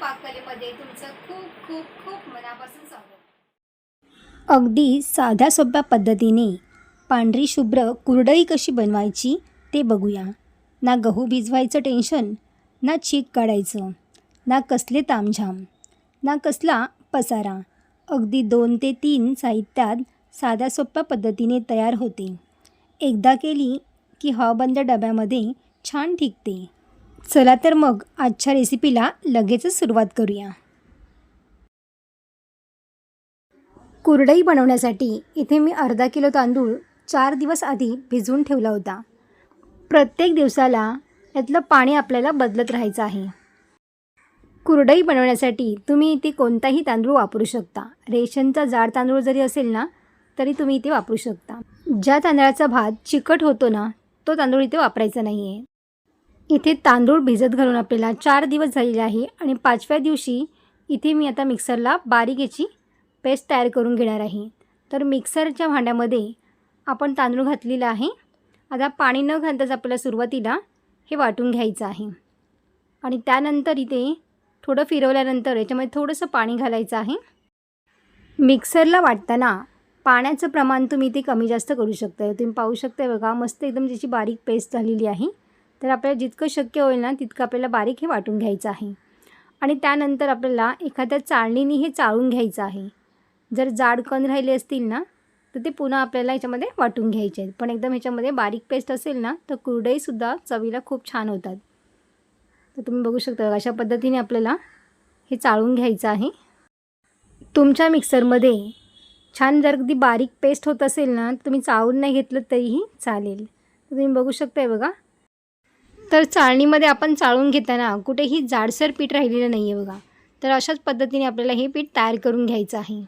पाककलेमध्ये तुमचं खूप खूप खूप मनापासून स्वागत. अगदी साध्या सोप्या पद्धतीने पांढरी शुभ्र कुरडई कशी बनवायची ते बघूया. ना गहू भिजवायचं टेन्शन ना चीक काढायचं ना कसले तामझाम ना कसला पसारा. अगदी दोन ते तीन साहित्यात साध्या सोप्या पद्धतीने तयार होते. एकदा केली की हवाबंद डब्यामध्ये छान टिकते चला तर मग आजच्या रेसिपीला लगेचच सुरुवात करूया. कुरडई बनवण्यासाठी इथे मी अर्धा किलो तांदूळ चार दिवस आधी भिजवून ठेवला होता. प्रत्येक दिवसाला यातलं पाणी आपल्याला बदलत राहायचं आहे. कुरडई बनवण्यासाठी तुम्ही इथे कोणताही तांदूळ वापरू शकता. रेशनचा जाड तांदूळ जरी असेल ना तरी तुम्ही इथे वापरू शकता. ज्या तांदळाचा भात चिकट होतो ना तो तांदूळ इथे वापरायचा नाही आहे इथे तांदूळ भिजत घालून आपल्याला चार दिवस झालेले आहे आणि पाचव्या दिवशी इथे मी आता मिक्सरला बारीक याची पेस्ट तयार करून घेणार आहे. तर मिक्सरच्या भांड्यामध्ये आपण तांदूळ घातलेला आहे. आता पाणी न घालताच आपल्याला सुरुवातीला हे वाटून घ्यायचं आहे. आणि त्यानंतर इथे थोडं फिरवल्यानंतर याच्यामध्ये थोडंसं पाणी घालायचं आहे. मिक्सरला वाटताना पाण्याचं प्रमाण तुम्ही इथे कमी जास्त करू शकता तुम्ही पाहू शकता बघा मस्त एकदम त्याची बारीक पेस्ट झालेली आहे. तर आपल्याला जितकं शक्य होईल ना तितकं आपल्याला बारीक हे वाटून घ्यायचं आहे. आणि त्यानंतर आपल्याला एखाद्या चाळणीने हे चाळून घ्यायचं आहे. जर जाड कण राहिले असतील ना तर ते पुन्हा आपल्याला ह्याच्यामध्ये वाटून घ्यायचे आहेत. पण एकदम ह्याच्यामध्ये बारीक पेस्ट असेल ना तर कुरडईसुद्धा चवीला खूप छान होतात. तर तुम्ही बघू शकता अशा पद्धतीने आपल्याला हे चाळून घ्यायचं आहे. तुमच्या मिक्सरमध्ये छान जर अगदी बारीक पेस्ट होत असेल ना तुम्ही चाळून नाही घेतलं तरीही चालेल. तुम्ही बघू शकताय बघा तर चाळणीमध्ये आपण चाळून घेताना कुठेही जाडसर पीठ राहिलेलं नाही आहे बघा. तर अशाच पद्धतीने आपल्याला हे पीठ तयार करून घ्यायचं आहे.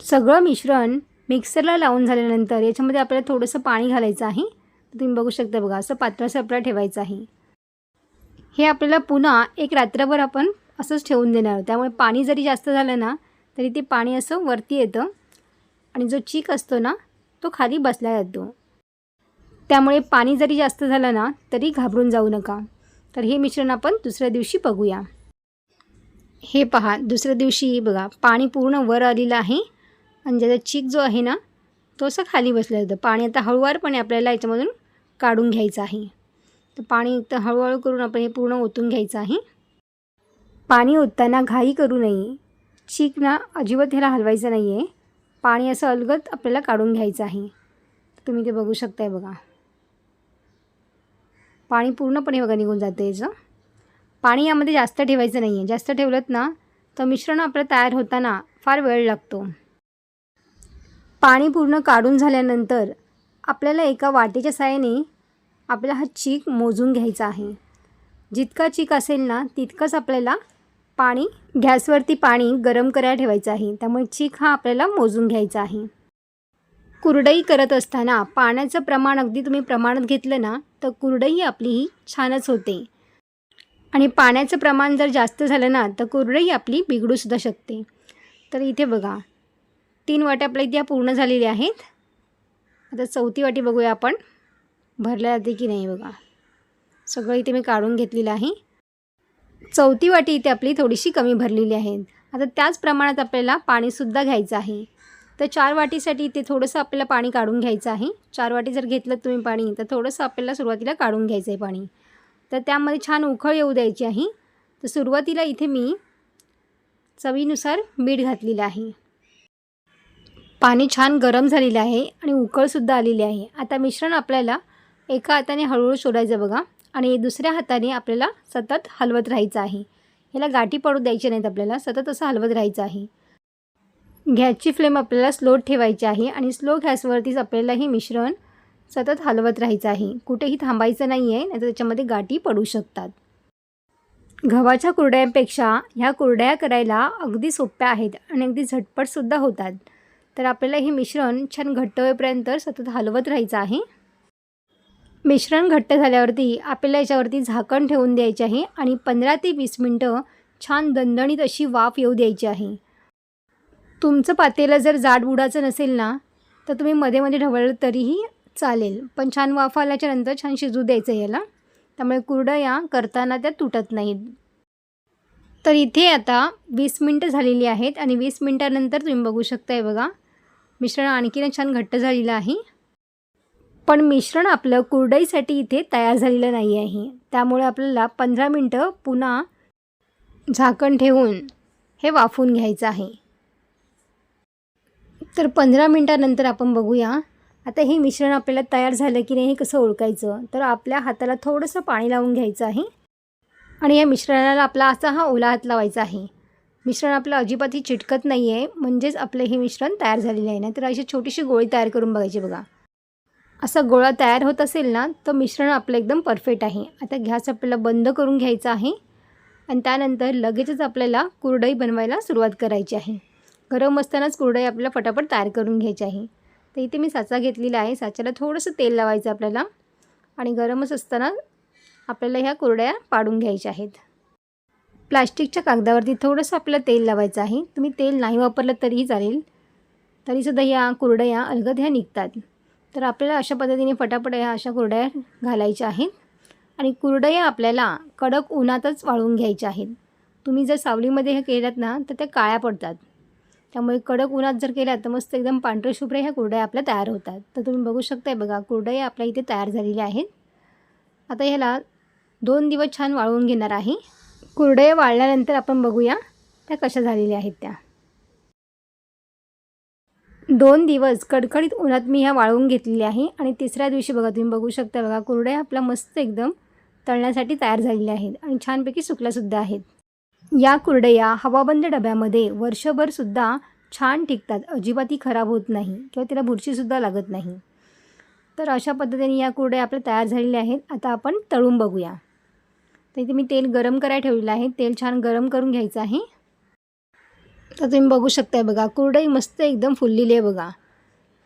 सगळं मिश्रण मिक्सरला लावून झाल्यानंतर याच्यामध्ये आपल्याला थोडंसं पाणी घालायचं आहे. तुम्ही बघू शकता बघा असं पातळसं आपल्याला ठेवायचं आहे. हे आपल्याला पुन्हा एक रात्रभर आपण असंच ठेवून देणार त्यामुळे पाणी जरी जास्त झालं ना तरी ते पाणी असं वरती येतं आणि जो चीक असतो ना तो खाली बसला जातो. त्यामुळे पाणी जरी जास्त झालं ना तरी घाबरून जाऊ नका. तर हे मिश्रण आपण दुसऱ्या दिवशी बघूया. हे पहा दुसऱ्या दिवशी बघा पाणी पूर्ण वर आलेलं आहे. आणि ज्याचा चीक जो आहे ना तो असं खाली बसला जातं पाणी आता हळूवारपणे आपल्याला याच्यामधून काढून घ्यायचं आहे. तर पाणी एकदम हळूहळू करून आपण हे पूर्ण ओतून घ्यायचं आहे. पाणी ओतताना घाई करू नये. चीक ना अजिबात ह्याला हलवायचं नाही आहे पाणी असं अलगत आपल्याला काढून घ्यायचं आहे. तुम्ही ते बघू शकताय बघा. पाणी पूर्णपणे बघा निघून जातं याचं. पाणी यामध्ये जास्त ठेवायचं नाही आहे जास्त ठेवलंत ना तर मिश्रण आपलं तयार होताना फार वेळ लागतो. पाणी पूर्ण काढून झाल्यानंतर आपल्याला एका वाटेच्या साहाय्याने आपला हा चीक मोजून घ्यायचा आहे. जितका चीक असेल ना तितकंच आपल्याला पाणी गॅसवरती पाणी गरम करायला ठेवायचं आहे. त्यामुळे चीक हा आपल्याला मोजून घ्यायचा आहे. कुरडई करत असताना पाण्याचं प्रमाण अगदी तुम्ही प्रमाणात घेतलं ना तर कुरडई आपली ही छानच होते. आणि पाण्याचं प्रमाण जर जास्त झालं ना तर कुरडई आपली बिघडूसुद्धा शकते. तर इथे बघा तीन वाट्या आपल्या इथे पूर्ण झालेल्या आहेत. आता चौथी वाटी बघूया आपण. भरल्या जाते की नाही बघा. सगळं इथे मी काढून घेतलेलं आहे. चौथी वाटी इथे आपली थोडीशी कमी भरलेली आहे आता त्याच प्रमाणात आपल्याला पाणीसुद्धा घ्यायचं आहे. तर चार वाटीसाठी इथे थोडंसं आपल्याला पाणी काढून घ्यायचं आहे. चार वाटी जर घेतलं तुम्ही पाणी तर थोडंसं आपल्याला सुरुवातीला काढून घ्यायचं आहे पाणी. तर त्यामध्ये छान उखळ येऊ द्यायची आहे. तर सुरुवातीला इथे मी चवीनुसार मीठ घातलेलं आहे. पाणी छान गरम झालेलं आहे आणि उकळसुद्धा आलेली आहे. आता मिश्रण आपल्याला एका हाताने हळूहळू सोडायचं बघा. आणि दुसऱ्या हाताने आपल्याला सतत हलवत राहायचं आहे. ह्याला गाठी पडू द्यायचे नाहीत आपल्याला. सतत असं हलवत राहायचं आहे. गॅसची फ्लेम आपल्याला स्लो ठेवायची आहे आणि स्लो गॅसवरतीच आपल्याला हे मिश्रण सतत हलवत राहायचं आहे. कुठेही थांबायचं नाही आहे नाही तर त्याच्यामध्ये गाठी पडू शकतात. गव्हाच्या कुरड्यांपेक्षा ह्या कुरड्या करायला अगदी सोप्या आहेत आणि अगदी झटपटसुद्धा होतात. तर आपल्याला हे मिश्रण छान घट्ट होईपर्यंत सतत हलवत राहायचं आहे. मिश्रण घट्ट झाल्यावरती आपल्याला याच्यावरती झाकण ठेवून द्यायचे आहे आणि पंधरा ते वीस मिनटं छान दणदणीत अशी वाफ येऊ द्यायची आहे. तुमचं पातेलं जर जाड बुडाचं नसेल ना तर तुम्ही मध्ये मध्ये ढवळलं तरीही चालेल. पण छान वाफ आल्याच्यानंतर छान शिजू द्यायचं याला. त्यामुळे कुरडया करताना त्या तुटत नाहीत. तर इथे आता वीस मिनटं झालेली आहेत आणि वीस मिनटानंतर तुम्ही बघू शकताय बघा. मिश्रण आणखीन छान घट्ट झालेलं आहे. पण मिश्रण आपलं कुरडईसाठी इथे तयार झालेलं नाही आहे. त्यामुळे आपल्याला पंधरा मिनटं पुन्हा झाकण ठेवून हे वाफवून घ्यायचं आहे. तर पंधरा मिनटानंतर आपण बघूया. आता हे मिश्रण आपल्याला तयार झालं की नाही हे कसं ओळखायचं? तर आपल्या हाताला थोडंसं पाणी लावून घ्यायचं आहे. आणि या मिश्रणाला आपला असा हा ओला हात लावायचा आहे. मिश्रण आपलं अजिबातही चिटकत नाही आहे म्हणजेच आपलं हे मिश्रण तयार झालेलं आहे. ना तर अशी छोटीशी गोळी तयार करून बघायची बघा. असा गोळा तयार होत असेल ना तर मिश्रण आपलं एकदम परफेक्ट आहे. आता गॅस आपल्याला बंद करून घ्यायचा आहे. आणि त्यानंतर लगेचच आपल्याला कुरडई बनवायला सुरुवात करायची आहे. गरम असतानाच कुरडई आपल्याला फटाफट तयार करून घ्यायची आहे. तर इथे मी साचा घेतलेला आहे. साच्याला थोडंसं तेल लावायचं आपल्याला. आणि गरमच असताना आपल्याला ह्या कुरड्या पाडून घ्यायच्या आहेत. प्लास्टिकच्या कागदावरती थोडंसं आपल्याला तेल लावायचं आहे. तुम्ही तेल नाही वापरलं तरीही चालेल. तरीसुद्धा ह्या कुरडया अलगद ह्या निघतात. तर आपल्याला अशा पद्धतीने फटाफट ह्या अशा कुरड्या घालायच्या आहेत. आणि कुरडया आपल्याला कडक उन्हातच वाळवून घ्यायच्या आहेत. तुम्ही जर सावलीमध्ये ह्या केल्यात ना तर त्या काळ्या पडतात. त्यामुळे कडक उन्हात जर केल्या तर मस्त एकदम पांढरे शुभ्र ह्या कुरडया आपल्या तयार होतात. तर तुम्ही बघू शकताय बघा कुरडया आपल्या इथे तयार झालेल्या आहेत. आता ह्याला दोन दिवस छान वाळवून घेणार आहे. कुरडया वाळल्यानंतर आपण बघूया त्या कशा झालेल्या आहेत त्या. दोन दिवस कडकडीत उन्हात मी ह्या वाळवून घेतलेल्या आहे. आणि तिसऱ्या दिवशी बघा तुम्ही बघू शकता बघा कुरडया आपल्या मस्त एकदम तळण्यासाठी तयार झालेल्या आहेत. आणि छानपैकी सुकल्यासुद्धा आहेत. या कुरडया हवाबंद डब्यामध्ये वर्षभरसुद्धा छान टिकतात. अजिबातही खराब होत नाही किंवा तिला बुरशीसुद्धा लागत नाही. तर अशा पद्धतीने या कुरडया आपल्या तयार झालेल्या आहेत. आता आपण तळून बघूया. तर इथे मी तेल गरम करायला ठेवलेलं आहे. तेल छान गरम करून घ्यायचं आहे. तर तुम्ही बघू शकताय बघा कुरडई मस्त एकदम फुललेली आहे बघा.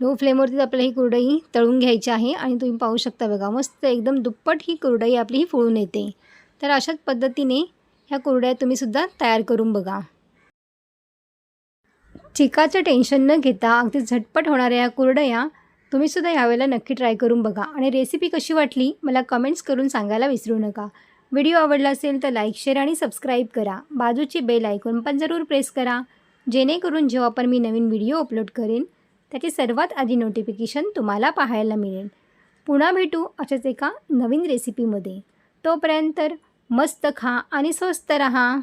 लो फ्लेमवरतीच आपल्याला ही कुरडई तळून घ्यायची आहे आणि तुम्ही पाहू शकता बघा मस्त एकदम दुप्पट ही कुरडई आपली ही फुळून येते. तर अशाच पद्धतीने ह्या कुरड्या तुम्हीसुद्धा तयार करून बघा. चिकाचं टेन्शन न घेता अगदी झटपट होणाऱ्या या कुरडया तुम्हीसुद्धा यावेळेला नक्की ट्राय करून बघा. आणि रेसिपी कशी वाटली मला कमेंट्स करून सांगायला विसरू नका. व्हिडिओ आवडला असेल तर लाईक शेअर आणि सबस्क्राईब करा. बाजूची बेल ऐकून पण जरूर प्रेस करा. जेणेकरून जेव्हा पण मी नवीन व्हिडिओ अपलोड करेन त्याची सर्वात आधी नोटिफिकेशन तुम्हाला पाहायला मिळेल. पुन्हा भेटू अशाच एका नवीन रेसिपीमध्ये तोपर्यंत मस्त खा आणि स्वस्त रहा.